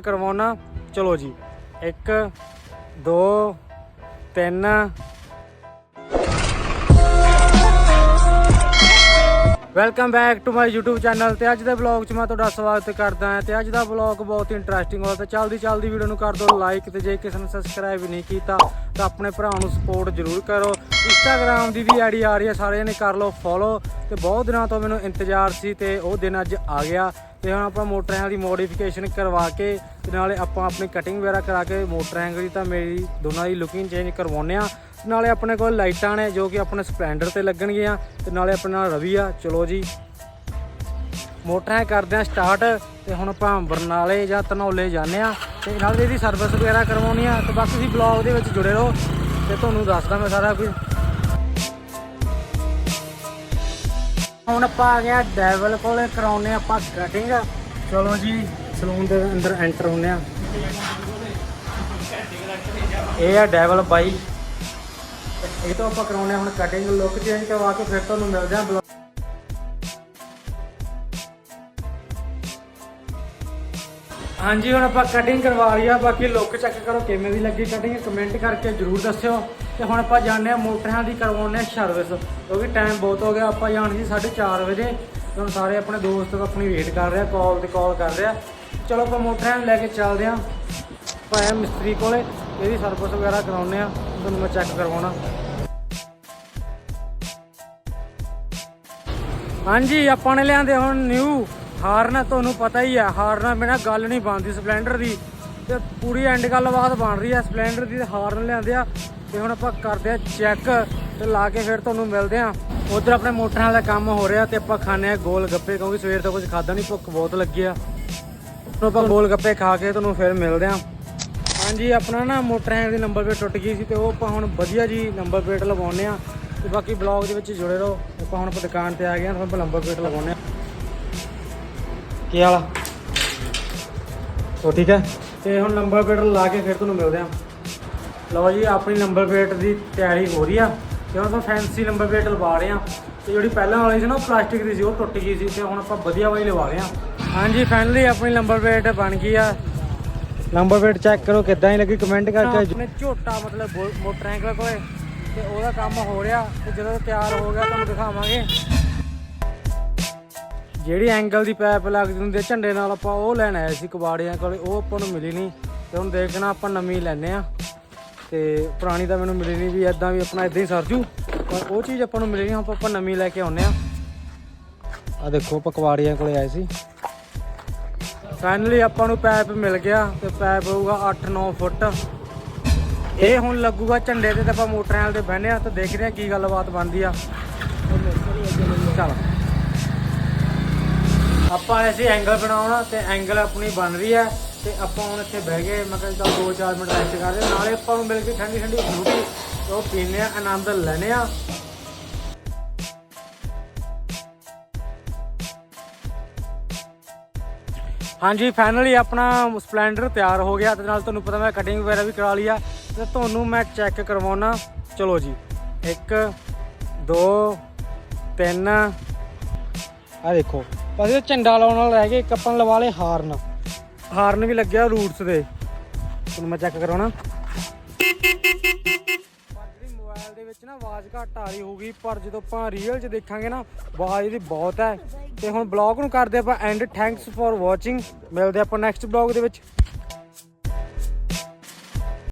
ਕਰਵਾਉਣਾ। ਚਲੋ ਜੀ 1 2 3 welcome back to my YouTube channel ਤੇ ਅੱਜ ਦੇ ਵਲੌਗ 'ਚ ਮੈਂ ਤੁਹਾਡਾ ਸਵਾਗਤ ਕਰਦਾ ਹਾਂ ਤੇ ਅੱਜ ਦਾ ਵਲੌਗ ਬਹੁਤ ਹੀ ਇੰਟਰਸਟਿੰਗ ਹੋਇਆ ਤੇ ਚੱਲਦੀ ਚੱਲਦੀ ਵੀਡੀਓ ਨੂੰ ਕਰ ਦਿਓ ਲਾਈਕ ਤੇ ਜੇ ਕਿਸੇ ਨੇ ਸਬਸਕ੍ਰਾਈਬ ਨਹੀਂ ਕੀਤਾ ਤਾਂ ਆਪਣੇ ਭਰਾ ਨੂੰ ਸਪੋਰਟ ਜ਼ਰੂਰ ਕਰੋ। ਇੰਸਟਾਗ੍ਰam ਦੀ ਵੀ ਆਈਡੀ ਆ ਰਹੀ ਹੈ, ਸਾਰਿਆਂ ਨੇ ਕਰ ਲਓ ਫੋਲੋ ਤੇ ਬਹੁਤ ਦਿਨਾਂ ਤੋਂ ਮੈਨੂੰ ਇੰਤਜ਼ਾਰ ਸੀ ਤੇ ਉਹ ਦਿਨ ਅੱਜ ਆ ਗਿਆ। ਤੇ ਹੁਣ ਆਪਾਂ ਮੋਟਰਾਂ ਦੀ ਮੋਡੀਫਿਕੇਸ਼ਨ ਕਰਵਾ ਕੇ ਤੇ ਨਾਲੇ ਆਪਾਂ ਆਪਣੀ ਕਟਿੰਗ ਵਗੈਰਾ ਕਰਾ ਕੇ ਮੋਟਰਾਂ ਦੀ ਤਾਂ ਮੇਰੀ ਦੋਨਾਂ ਦੀ ਲੁਕਿੰਗ ਚੇਂਜ ਕਰਵਾਉਂਦੇ ਆ ਨਾਲੇ ਆਪਣੇ ਕੋਲ ਲਾਈਟਾਂ ਨੇ ਜੋ ਕਿ ਆਪਣੇ ਸਪਲੈਂਡਰ ਤੇ ਲੱਗਣਗੀਆਂ ਤੇ ਨਾਲੇ ਆਪਣੇ ਨਾਲ ਰਵੀ ਆ, ਚਲੋ ਜੀ। ਮੋਟਰਾਂ ਕਰਦੇ ਆ ਸਟਾਰਟ ਤੇ ਹੁਣ ਆਪਾਂ ਬਰਨਾਲੇ ਜਾਂ ਧਨੌਲੇ ਜਾਂਦੇ ਆ ਤੇ ਨਾਲ ਇਹਦੀ ਸਰਵਿਸ ਵਗੈਰਾ ਕਰਵਾਉਣੀ ਆ ਤੇ ਬਸ ਤੁਸੀਂ ਬਲੌਗ ਦੇ ਵਿੱਚ ਜੁੜੇ ਰਹੋ ਤੇ ਤੁਹਾਨੂੰ ਦੱਸਦਾ ਮੈਂ ਸਾਰਾ ਕੁਝ। ਹੁਣ ਆਪਾਂ ਆ ਗਿਆ ਡੈਵਲ ਕੋਲੇ ਕਰਾਉਨੇ ਆਪਾਂ ਕਟਿੰਗ ਚਲੋ ਜੀ, ਸਲੂਨ ਦੇ ਅੰਦਰ ਐਂਟਰ ਹੁੰਨੇ ਆ। ਇਹ ਆ ਡੈਵਲ ਬਾਈ। ਇਹ ਤੋਂ ਆਪਾਂ ਕਰਾਉਨੇ ਆ ਹੁਣ ਕਟਿੰਗ ਲੁੱਕ ਚੇਂਜ ਕਰਵਾ ਕੇ ਫਿਰ ਤੁਹਾਨੂੰ ਮਿਲਦੇ ਆ ਹਾਂਜੀ, ਹੁਣ ਆਪਾਂ ਕਟਿੰਗ ਕਰਵਾ ਲਈ ਆ ਬਾਕੀ ਲੁੱਕ ਚੈੱਕ ਕਰੋ ਕਿਵੇਂ ਦੀ ਲੱਗੀ ਕਟਿੰਗ ਕਮੈਂਟ ਕਰਕੇ ਜਰੂਰ ਦੱਸਿਓ। ਤੇ ਹੁਣ ਆਪਾਂ ਜਾਣਦੇ ਆ ਮੋਟਰਾਂ ਦੀ ਕਰਵਾਉਣੇ ਆ ਸਰਵਿਸ ਕਿਉਂਕਿ ਟਾਈਮ ਬਹੁਤ ਹੋ ਗਿਆ, ਆਪਾਂ ਜਾਣ ਸੀ 4:30 ਵਜੇ। ਤੇ ਹੁਣ ਸਾਰੇ ਆਪਣੇ ਦੋਸਤ ਆਪਣੀ ਵੇਟ ਕਰ ਰਹੇ ਆ ਕਾਲ ਤੇ ਕਾਲ ਕਰ ਰਿਹਾ ਚਲੋ ਆਪਾਂ ਮੋਟਰਾਂ ਨੂੰ ਲੈ ਕੇ ਚੱਲਦੇ ਆ ਪਾਇਆ ਮਿਸਤਰੀ ਕੋਲੇ ਇਹਦੀ ਸਰਵਿਸ ਵਗੈਰਾ ਕਰਾਉਣੇ ਆ ਤੁਹਾਨੂੰ ਮੈਂ ਚੈੱਕ ਕਰਵਾਉਣਾ। ਹਾਂਜੀ, ਆਪਾਂ ਨੇ ਲਿਆਂਦੇ ਹੁਣ ਨਿਊ ਹਾਰਨ ਤੁਹਾਨੂੰ ਪਤਾ ਹੀ ਹੈ ਹਾਰਨਾ ਬਿਨਾ ਗੱਲ ਨਹੀਂ ਬਣਦੀ ਸਪਲੈਂਡਰ ਦੀ। ਤੇ ਪੂਰੀ ਐਂਡ ਗੱਲਬਾਤ ਬਣ ਰਹੀ ਹੈ ਸਪਲੈਂਡਰ ਦੀ ਹਾਰਨ ਲਿਆਂਦੇ ਆ। ਤੇ ਹੁਣ ਆਪਾਂ ਕਰਦੇ ਆ ਚੈੱਕ ਤੇ ਲਾ ਕੇ ਫਿਰ ਤੁਹਾਨੂੰ ਮਿਲਦੇ ਆ। ਉਧਰ ਆਪਣੇ ਮੋਟਰਾਂ ਦਾ ਕੰਮ ਹੋ ਰਿਹਾ ਤੇ ਆਪਾਂ ਖਾਣੇ ਆ ਗੋਲ ਗੱਪੇ ਕਿਉਂਕਿ ਸਵੇਰ ਤੋਂ ਕੁਝ ਖਾਦਾ ਨਹੀਂ, ਭੁੱਖ ਬਹੁਤ ਲੱਗੀ ਆ। ਹੁਣ ਆਪਾਂ ਗੋਲ ਗੱਪੇ ਖਾ ਕੇ ਤੁਹਾਨੂੰ ਫਿਰ ਮਿਲਦੇ ਆ। ਹਾਂਜੀ, ਆਪਣਾ ਨਾ ਮੋਟਰਾਂ ਦੀ ਨੰਬਰ ਪਲੇਟ ਟੁੱਟ ਗਈ ਸੀ ਤੇ ਉਹ ਆਪਾਂ ਹੁਣ ਵਧੀਆ ਜੀ ਨੰਬਰ ਪਲੇਟ ਲਵਾਉਣੇ ਆ। ਤੇ ਬਾਕੀ ਬਲੌਗ ਦੇ ਵਿੱਚ ਜੁੜੇ ਰਹੋ। ਆਪਾਂ ਹੁਣ ਆਪਾਂ ਦੁਕਾਨ ਤੇ ਆ ਗਏ ਹਾਂ ਤੁਹਾਨੂੰ ਆਪਾਂ ਨੰਬਰ ਪਲੇਟ ਲਵਾਉਣੇ ਆ। ਹਾਲ ਆ ਉਹ ਠੀਕ ਹੈ। ਤੇ ਹੁਣ ਨੰਬਰ ਪਲੇਟ ਲਾ ਕੇ ਫਿਰ ਤੁਹਾਨੂੰ ਮਿਲਦੇ ਆ ਲਓ ਜੀ ਆਪਣੀ ਨੰਬਰ ਪਲੇਟ ਦੀ ਤਿਆਰੀ ਹੋ ਰਹੀ ਆ। ਤੇ ਹੁਣ ਆਪਾਂ ਫੈਂਸੀ ਨੰਬਰ ਪਲੇਟ ਲਵਾ ਰਹੇ ਆ ਤੇ ਜਿਹੜੀ ਪਹਿਲਾਂ ਵਾਲੀ ਸੀ ਨਾ ਪਲਾਸਟਿਕ ਦੀ ਸੀ ਉਹ ਟੁੱਟ ਗਈ ਸੀ। ਤੇ ਹੁਣ ਆਪਾਂ ਵਧੀਆ ਵਾਲੀ ਲਵਾ ਰਹੇ ਆ ਹਾਂਜੀ ਫਾਈਨਲੀ ਆਪਣੀ ਨੰਬਰ ਪਲੇਟ ਬਣ ਗਈ ਆ। ਨੰਬਰ ਪਲੇਟ ਚੈੱਕ ਕਰੋ ਕਿੱਦਾਂ ਹੀ ਲੱਗੀ ਕਮੈਂਟ ਕਰਕੇ ਆਪਣੇ ਝੋਟਾ ਮਤਲਬ ਮੋਟਰਸਾਈਕਲ ਕੋਲੇ। ਤੇ ਉਹਦਾ ਕੰਮ ਹੋ ਰਿਹਾ। ਤੇ ਜਦੋਂ ਤਿਆਰ ਹੋ ਗਿਆ ਤੁਹਾਨੂੰ ਦਿਖਾਵਾਂਗੇ। ਜਿਹੜੀ ਐਂਗਲ ਦੀ ਪਾਈਪ ਲੱਗਦੀ ਹੁੰਦੀ ਹੈ ਝੰਡੇ ਨਾਲ ਆਪਾਂ ਉਹ ਲੈਣ ਆਏ ਸੀ ਕਬਾੜਿਆਂ ਕੋਲੇ, ਉਹ ਆਪਾਂ ਨੂੰ ਮਿਲੀ ਨਹੀਂ। ਤੇ ਹੁਣ ਦੇਖਣਾ ਆਪਾਂ ਨਵੀਂ ਲੈਨੇ ਆ ਤੇ ਪੁਰਾਣੀ ਤਾਂ ਮੈਨੂੰ ਮਿਲੀ ਨਹੀਂ ਵੀ ਐਦਾਂ ਵੀ ਆਪਣਾ ਇਦਾਂ ਹੀ ਸਰਜੂ ਪਰ ਉਹ ਚੀਜ਼ ਆਪਾਂ ਨੂੰ ਮਿਲੀ ਨਹੀਂ ਆਪਾਂ ਨਵੀਂ ਲੈ ਕੇ ਆਉਨੇ ਆ ਆ ਦੇਖੋ, ਆਪਾਂ ਕੋਲੇ ਆਏ ਸੀ। ਫਾਈਨਲੀ ਆਪਾਂ ਨੂੰ ਪਾਈਪ ਮਿਲ ਗਿਆ, ਤੇ ਪਾਈਪ ਹੋਊਗਾ 8-9 ਫੁੱਟ। ਇਹ ਹੁਣ ਲੱਗੂਗਾ ਝੰਡੇ ਤੇ ਤੇ ਆਪਾਂ ਮੋਟਰਾਂ ਤੇ ਬਹਿਨੇ ਆ ਤੇ ਦੇਖਦੇ ਆ ਕੀ ਗੱਲਬਾਤ ਬਣਦੀ ਆ। ਚਲ। ਆਪਾਂ ਆਏ ਐਂਗਲ ਬਣਾਉਣਾ ਤੇ ਐਂਗਲ ਆਪਣੀ ਬਣ ਰਹੀ ਹੈ ਤੇ ਆਪਾਂ ਹੁਣ ਇੱਥੇ ਬਹਿ ਗਏ, ਮੈਂ ਕਿਹਾ ਚੱਲ 2-4 ਮਿੰਟ ਰੈਸਟ ਕਰਦੇ ਨਾਲੇ ਆਪਾਂ ਨੂੰ ਮਿਲ ਕੇ ਠੰਡੀ ਠੰਡੀ ਫਰੂਟੀ ਉਹ ਪੀਨੇ ਆ ਆਨੰਦ ਲੈਨੇ ਆ ਹਾਂਜੀ ਫਾਈਨਲੀ ਆਪਣਾ ਸਪਲੈਂਡਰ ਤਿਆਰ ਹੋ ਗਿਆ, ਤੇ ਨਾਲ ਤੁਹਾਨੂੰ ਪਤਾ ਮੈਂ ਕਟਿੰਗ ਵਗੈਰਾ ਵੀ ਕਰਾ ਲਈ ਆ, ਤੇ ਤੁਹਾਨੂੰ ਮੈਂ ਚੈੱਕ ਕਰਵਾਉਣਾ। ਚਲੋ ਜੀ 1 2 3 ਆ ਦੇਖੋ। ਬਸ ਇਹ ਝੰਡਾ ਲਾਉਣ ਵਾਲਾ ਰਹਿ ਗਿਆ, ਇੱਕ ਆਪਾਂ ਲਵਾ ਲਏ ਹਾਰਨ। ਹਾਰਨ ਵੀ ਲੱਗਿਆ ਰੂਟਸ ਦੇ। ਤੁਹਾਨੂੰ ਮੈਂ ਚੈੱਕ ਕਰਾਉਣਾ। ਮੋਬਾਈਲ ਦੇ ਵਿੱਚ ਨਾ ਆਵਾਜ਼ ਘੱਟ ਆ ਰਹੀ ਹੋਊਗੀ, ਪਰ ਜਦੋਂ ਆਪਾਂ ਰੀਅਲ 'ਚ ਦੇਖਾਂਗੇ ਨਾ, ਆਵਾਜ਼ ਇਹਦੀ ਬਹੁਤ ਹੈ। ਤੇ ਹੁਣ ਬਲੌਗ ਨੂੰ ਕਰਦੇ ਆਪਾਂ ਐਂਡ ਥੈਂਕਸ ਫॉर ਵਾਚਿੰਗ ਮਿਲਦੇ ਆਪਾਂ ਨੈਕਸਟ ਬਲੌਗ ਦੇ ਵਿੱਚ।